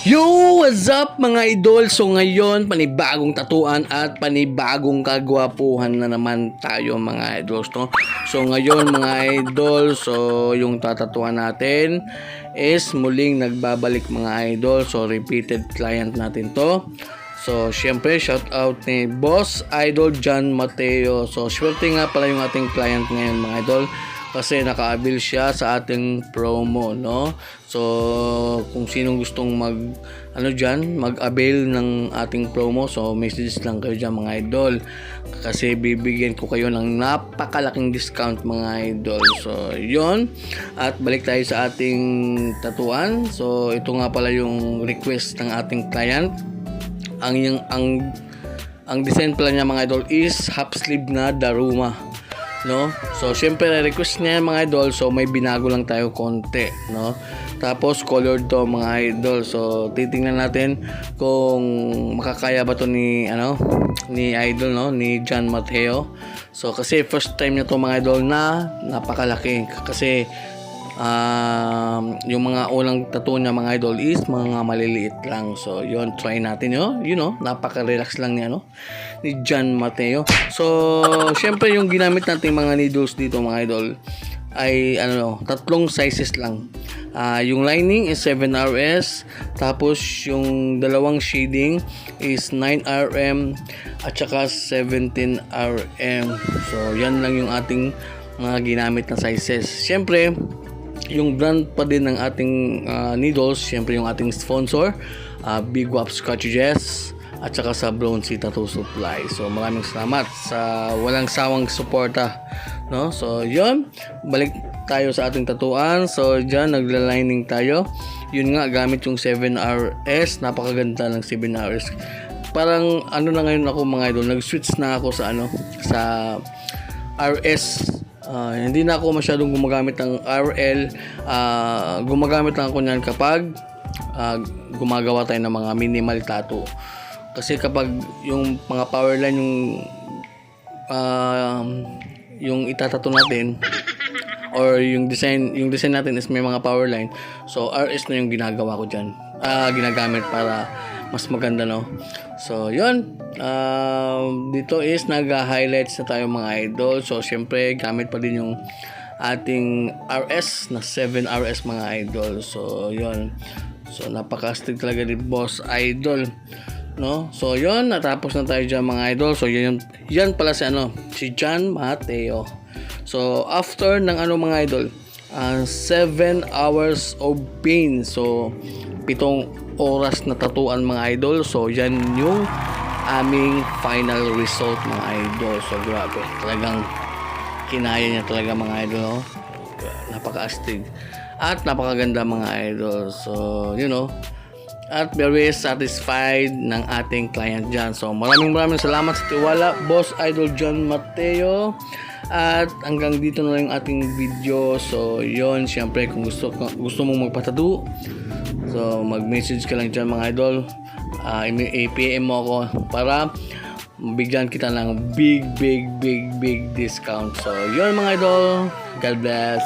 Yo! What's up mga idol? So ngayon, panibagong tatuan at panibagong kagwapuhan na naman tayo mga idols no? So ngayon mga idol, so yung tatatuan natin is muling nagbabalik mga idol. So repeated client natin to. So syempre shout out ni Boss Idol John Mateo. So swerte nga pala yung ating client ngayon mga idol kasi nakaabil siya sa ating promo no? So kung sinong gustong mag ano diyan mag-avail ng ating promo so messages lang kayo diyan mga idol. Kasi bibigyan ko kayo ng napakalaking discount mga idol. So yon at balik tayo sa ating tatuan. So ito nga pala yung request ng ating client. Ang yung ang ang design pala niya mga idol is half sleeve na daruma no? So, syempre, request niya mga idol. So, may binago lang tayo konti, no? Tapos, colored to mga idol. So, titingnan natin kung makakaya ba to ni, ano, ni idol, no? Ni John Mateo. So, kasi first time niya to mga idol na napakalaki. Kasi, um, yung mga unang tattoo niya mga idol is mga maliliit lang. So, yon try natin yun. You know, napaka-relax lang niya, no? Ni John Mateo. So, syempre yung ginamit nating mga needles dito mga idol ay ano, tatlong sizes lang. Ah, yung lining is 7RS, tapos yung dalawang shading is 9RM at saka 17RM. So, yan lang yung ating mga ginamit na sizes. Syempre, yung brand pa din ng ating ah, needles, syempre yung ating sponsor, ah, Big Waps Cartridges, at saka sa Bronzy Tattoo Supply. So maraming salamat sa walang sawang suporta. No? So yun, balik tayo sa ating tatuan. So dyan, nagla-lining tayo. Yun nga, gamit yung 7RS. Napakaganda ng 7RS. Parang ano na ngayon ako mga idol, nag-switch na ako sa ano, sa RS Ah, hindi na ako masyadong gumagamit ng RL. Ah, gumagamit lang ako niyan kapag ah, gumagawa tayo ng mga minimal tattoo. Kasi kapag yung mga power line yung ah, yung itatato natin or yung design yung design natin is may mga power line. So RS na yung ginagawa ko diyan. Ah, ginagamit para mas maganda no. So, yun. Um, dito is nag-highlights na tayo mga idol. So, syempre, gamit pa din yung ating RS na 7RS mga idol. So, yun. So, napaka-astig talaga ni Boss Idol. No? So, yun. Natapos na tayo dyan mga idol. So, yun, yan pala si ano, si John Mateo. So, after ng ano mga idol, 7 hours of pain. So, pitong oras na tatuan mga idol. So, yan yung aming final result mga idol. So, grabe. Talagang kinaya niya talaga mga idol. No? Napaka-astig. At napakaganda mga idol. So, you know, at very satisfied ng ating client dyan. So, maraming maraming salamat sa tiwala, Boss Idol John Mateo. At hanggang dito na lang yung ating video. So, yon Siyempre, kung gusto, gusto mong magpatado, so, mag-message ka lang dyan mga idol. Uh, i-PM mo ako para bigyan kita ng big, big, big, big discount. So, yon mga idol. God bless.